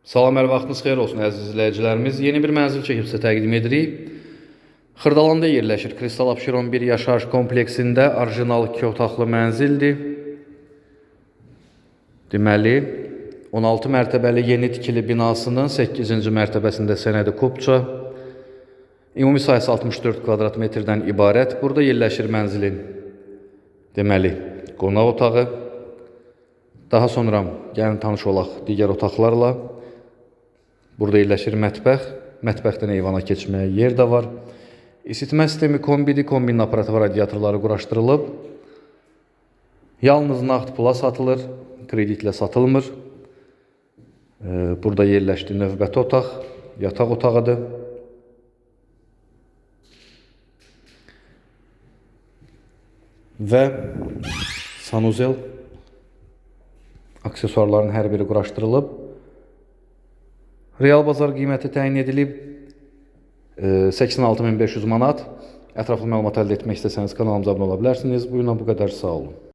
Salam, hər vaxtınız xeyir olsun əziz izləyicilərimiz. Yeni bir mənzil çəkib sizə təqdim edirik. Xırdalanda yerləşir. Kristal Abşeron 1 yaşayış kompleksində orijinal 2 otaqlı mənzildir. Deməli, 16 mərtəbəli yeni tikili binasının 8-ci mərtəbəsində sənədi kubça. Ümumi sayısı 64 kvadrat metrdən ibarət. Burada yerləşir mənzilin deməli qonaq otağı. Daha sonra gəlin tanış olaq digər otaqlarla. Burada yerləşir mətbəx. Mətbəxdən eyvana keçməyə yer də var. İsitmə sistemi kombidi, kombinin aparatı və radiatorları quraşdırılıb. Yalnız nağd pula satılır, kreditlə satılmır. Burada yerləşdi növbəti otaq, yataq otağıdır. Və sanuzel aksesuarların hər biri quraşdırılıb. Real bazar qiyməti təyin edilib e, 86500 manat. Ətraflı məlumat əldə etmək istəsəniz kanalımıza abunə ola bilərsiniz. Bu gün bu qədər. Sağ olun.